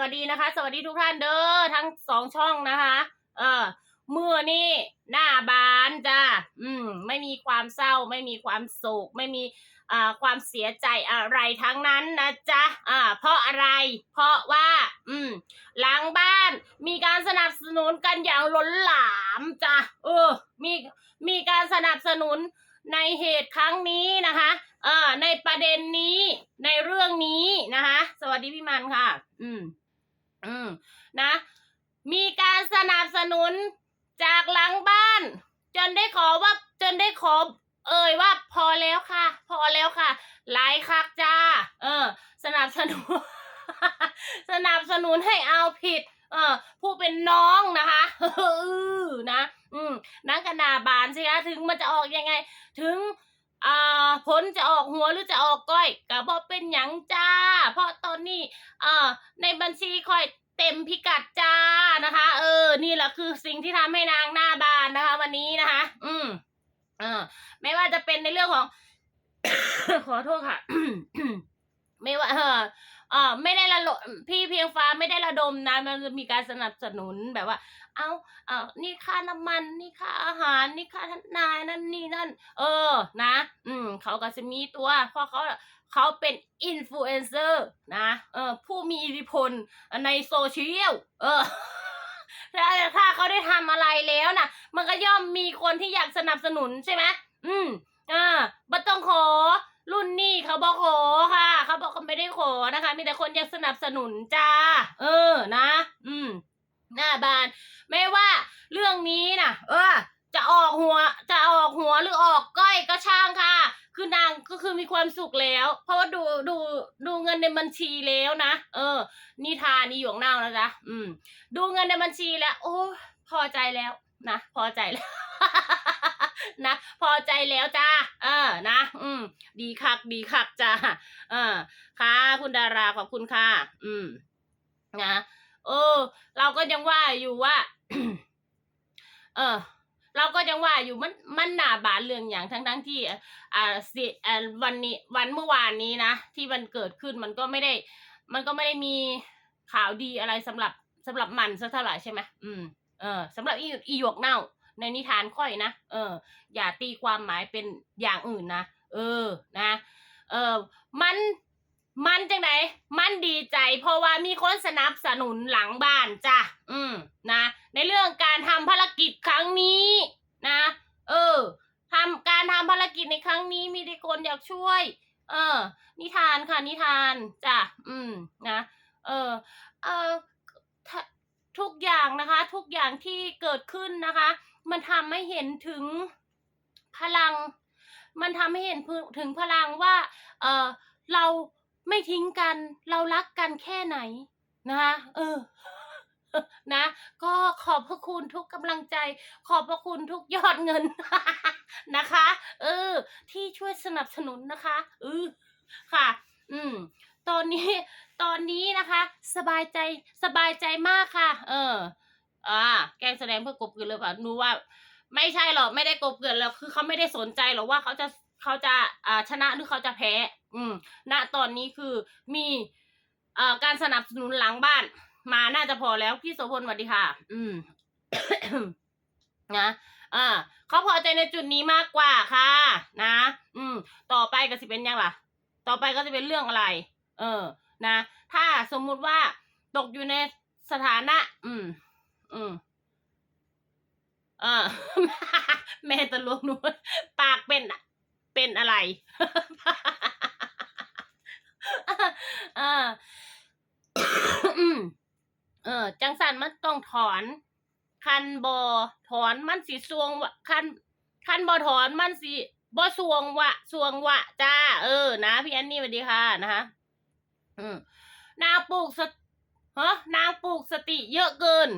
วัสดีนะคะ สวัสดีทุกท่านเด้อทั้งสองช่องนะคะ เออมื่อนี่หน้าบานจ้าอืม ไม่มีความเศร้า ไม่มีความโศก ไม่มีอ่าความเสียใจอะไรทั้งนั้นนะจ๊ะอ่า เพราะอะไร เพราะว่า อืม หลังบ้านมีการสนับสนุนกันอย่างล้นหลามจ้ะเออ มีมีการสนับสนุนในเหตุครั้งนี้นะคะเอ่อในประเด็นนี้ในเรื่องนี้นะคะ สวัสดีพี่มันค่ะ อืม อืมนะ มีการสนับสนุนจากหลังบ้าน จนได้ขอว่าจนได้ขอเอ่ยว่าพอแล้วค่ะ พอแล้วค่ะ หลายคักจ้า เออ สนับสนุน สนับสนุนให้เอาผิด เออผู้เป็นน้องนะคะเออนะ อืมนังกนาบานสิคะถึงมันจะออกยังไง ถึง อ่าผลจะออกหัวหรือจะออกก้อยก็บอกเป็นหยังจ้า เพราะตอนนี้อ่าในบัญชีค่อยเต็มพิกัดจ้านะคะ เออ นี่แหละคือสิ่งที่ทำให้นางหน้าบานนะคะ วันนี้นะคะ อืมเออไม่ว่าจะเป็นในเรื่องของ ขอโทษค่ะ ไม่ว่าเออ เออไม่ได้ระลมพี่เพียงฟ้าไม่ได้ระดมนะมันจะมีการสนับสนุนแบบว่า เอาเออนี่ค่าน้ำมันนี่ค่าอาหารนี่ค่าทนายนั่นนี่นั่น เออนะ อืมเขาก็จะมีตัวเพราะเขาเขาเป็นอินฟลูเอนเซอร์นะเออผู้มีอิทธิพลในโซเชียลเออถ้าถ้าเขาได้ทำอะไรแล้วนะมันก็ย่อมมีคนที่อยากสนับสนุนใช่ไหมอืมอ่าบัต้องขอ รุ่นนี้เขาบอกขอค่ะ เขาบอกเขาไม่ได้ขอนะคะ มีแต่คนอยากสนับสนุนจ้า เออนะ อืม หน้าบาน ไม่ว่าเรื่องนี้นะเออ จะออกหัว จะออกหัวหรือออกก้อยก็ช่างค่ะ คือนางก็คือมีความสุขแล้ว เพราะว่าดูดูดูเงินในบัญชีแล้วนะ เออ นิทานนี่หยงเน่านะจ๊ะ อืม ดูเงินในบัญชีแล้ว โอ้ พอใจแล้วนะ พอใจแล้ว นะ พอใจแล้วจ้าเออนะ อืม ดีคัก ดีคักจ้าเออค่ะ คุณดาราขอบคุณค่ะ อืม นะเออ เราก็ยังว่าอยู่ว่า เออเราก็ยังว่าอยู่มันมันหนาบานเรื่องอย่างทั้งทั้งที่อ่าสิอ่าวันนี้วันเมื่อวานนี้นะที่มันเกิดขึ้นมันก็ไม่ได้ มันก็ไม่ได้มีข่าวดีอะไรสำหรับสำหรับมันสักเท่าไหร่ใช่ไหมอืมเออสำหรับอีอีหยวกเน่า ในนิทานค่อยนะ เออ อย่าตีความหมายเป็นอย่างอื่นนะ เออ นะ เออ มัน มันจังไหน มันดีใจ เพราะว่ามีคนสนับสนุนหลังบ้านจ้ะ อืม นะ ในเรื่องการทำภารกิจครั้งนี้ นะ เออทำการทำภารกิจในครั้งนี้มีแต่คนอยากช่วย เออ นิทานค่ะนิทานจ้ะ อืม นะ เออ เออทุกอย่างนะคะ ทุกอย่างที่เกิดขึ้นนะคะ มันทำให้เห็นถึงพลัง มันทำให้เห็นถึงพลังว่า เออเราไม่ทิ้งกัน เรารักกันแค่ไหนนะคะเออนะ ก็ขอบพระคุณทุกกำลังใจ ขอบพระคุณทุกยอดเงินนะคะ เออ ที่ช่วยสนับสนุนนะคะเออค่ะ อืม ตอนนี้ ตอนนี้นะคะ สบายใจ สบายใจมากค่ะ เออ อ่า แกล้งแสดงเพื่อกบเกลือนหรือเปล่าหนูว่า ไม่ใช่หรอกไม่ได้กบเกลือนแล้วคือเขาไม่ได้สนใจหรอกว่าเขาจะเขาจะอ่าชนะหรือเขาจะแพ้ อืม ณตอนนี้คือมีเอ่อการสนับสนุนหลังบ้าน มาน่าจะพอแล้วพี่โสพลสวัสดีค่ะ อืมนะอ่าเขาพอใจในจุดนี้มากกว่าค่ะ นะ อืม ต่อไปก็สิเป็นยังล่ะ ต่อไปก็จะเป็นเรื่องอะไร เออ นะ ถ้าสมมุติว่าตกอยู่ในสถานะ อืม อืมเออแม่ตะลวงหนูปากเป็นอะเป็นอะไรเอออืมเออ จังสันมันต้องถอน คันบอถอนมันสีสวงวะคันคันบอถอนมันสีบอสวงวะสวงวะจ้า เออ นะพี่แอนนี่สวัสดีค่ะนะคะอืมนางปลูกสตฮะนางปลูกสติเยอะเกิน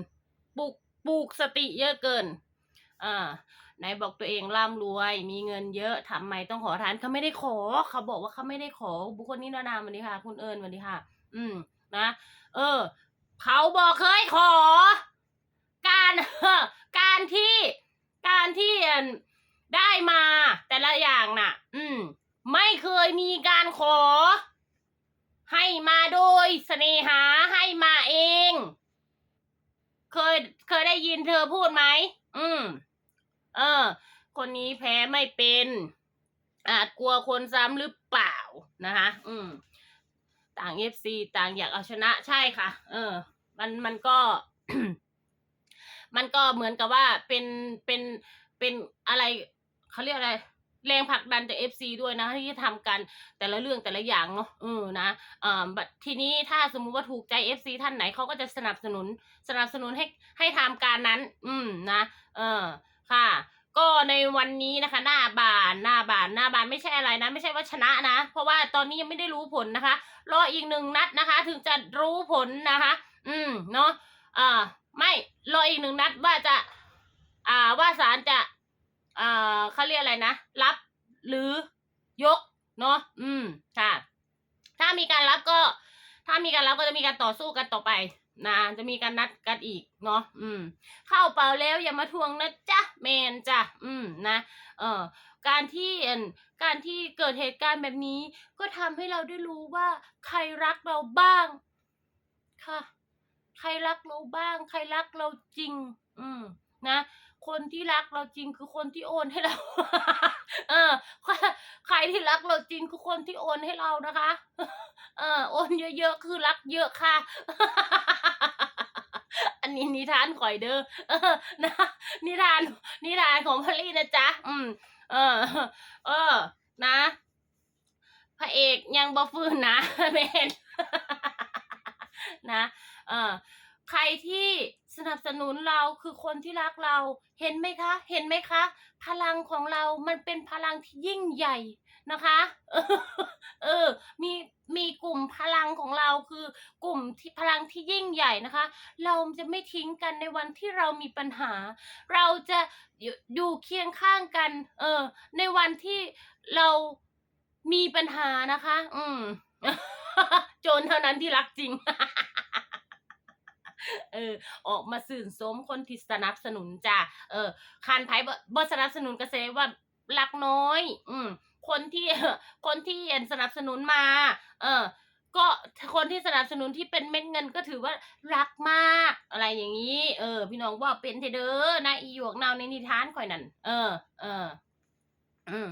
ปลูกปลูกสติเยอะเกิน อ่าไหนบอกตัวเองร่ำรวย มีเงินเยอะทำไมต้องขอทานเขาไม่ได้ขอ เขาบอกว่าเขาไม่ได้ขอ บุคคลนี้นานามวันนี้ค่ะ คุณเอิญวันนี้ค่ะ อืม นะ เออ เขาบอกเคยขอ การการที่การที่ได้มาแต่ละอย่างน่ะ อืม ไม่เคยมีการขอ ให้มาโดยเสน่หา เคยเคยได้ยินเธอพูดไหมอืม เออ คนนี้แพ้ไม่เป็น อาจกลัวคนซ้ำหรือเปล่านะคะ อืม ต่างเอฟซีต่างอยากเอาชนะใช่ค่ะ เออ มันมันก็ มันก็เหมือนกับว่าเป็นเป็นเป็นอะไรเขาเรียกอะไร แรงผลักดันจากเอฟซีด้วยนะที่จะทำกันแต่ละเรื่องแต่ละอย่างเนาะเออนะเอ่อบัดทีนี้ถ้าสมมุติว่าถูกใจเอฟซีท่านไหนเขาก็จะสนับสนุนสนับสนุนให้ให้ทำการนั้น อืมนะเออค่ะก็ในวันนี้นะคะ หน้าบานหน้าบานหน้าบานไม่ใช่อะไรนะ ไม่ใช่ว่าชนะนะ เพราะว่าตอนนี้ยังไม่ได้รู้ผลนะคะ รออีกหนึ่งนัดนะคะ ถึงจะรู้ผลนะคะ อืมเนาะอ่าไม่รออีกหนึ่งนัดว่าจะ อ่าว่าศาลจะ อ่าเขาเรียกอะไรนะ รับหรือยกเนาะอืมค่ะ ถ้ามีการรับก็ ถ้ามีการรับก็จะมีการต่อสู้กันต่อไปนะจะมีการนัดกันอีกเนาะอืม เข้าเปล่าแล้วอย่ามาทวงนะจ๊ะแมนจ้ะอืมนะเอ่อการที่การที่เกิดเหตุการณ์แบบนี้ ก็ทำให้เราได้รู้ว่า ใครรักเราบ้าง ค่ะ ใครรักเราบ้าง ใครรักเราจริง อืมนะ คนที่รักเราจริงคือคนที่โอนให้เรา เออ ใครที่รักเราจริงคือคนที่โอนให้เรานะคะ เออ โอนเยอะๆคือรักเยอะค่ะ อันนี้นิทานข่อยเด้อเออนะนิทาน นิทานของพอลลี่นะจ๊ะ อืม เออ เออ นะ พระเอกยังบ่ฟื้นนะเมนนะ เออ ใครที่สนับสนุนเราคือคนที่รักเรา เห็นไหมคะ เห็นไหมคะ พลังของเรามันเป็นพลังที่ยิ่งใหญ่นะคะ เออเออมีมีกลุ่มพลังของเราคือกลุ่มที่พลังที่ยิ่งใหญ่นะคะ เราจะไม่ทิ้งกันในวันที่เรามีปัญหา เราจะอยู่เคียงข้างกัน เออ ในวันที่เรามีปัญหานะคะ อืม โจรเท่านั้นที่รักจริง เออ ออกมาสื่นสมคนที่สนับสนุนจ้ะเออคานไพ่บ่สนับสนุนก็แสดงว่ารักน้อย อืมคนที่คนที่เอ็นสนับสนุนมา เออ ก็คนที่สนับสนุนที่เป็นเม็ดเงินก็ถือว่ารักมากอะไรอย่างนี้ เออ พี่น้องว่าเป็นเทเดอนะอีหยวกนาในนิทานข่อยนั่นเออ เออ อืม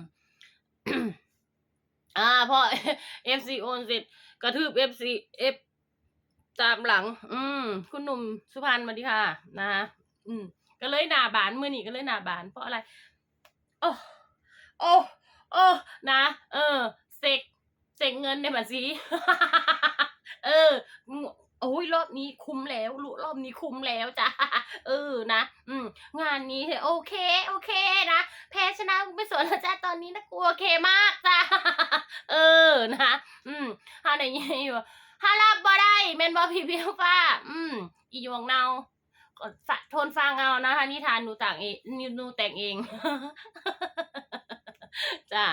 อ่าพอ FC โอนเสร็จกระทืบ FC F ตามหลัง อืม คุณหนุ่มสุพรรณสวัสดีค่ะนะอืม ก็เลยหนาบานมือนี่ก็เลยหนาบาน เพราะอะไร โอ้โอ้โอ้นะ เออเสกเสกเงินในบัญชีเออโอ้ยรอบนี้คุ้มแล้วรู้รอบนี้คุ้มแล้วจ้ะเออนะ อืม งานนี้เโอเค โอเคนะแพ้ชนะไม่สนแล้วจ้าตอนนี้นะกูโอเคมากจ้าเออนะ อืมฮาไหนยังอยู่ รับบ่ได้แม่นบ่พี่เบี้ยวฟ้า อืมอีหยวงเนาก็สะทนฟังเอานะคะนิทานหนูต่างเองหนูแต่งเอง จ้า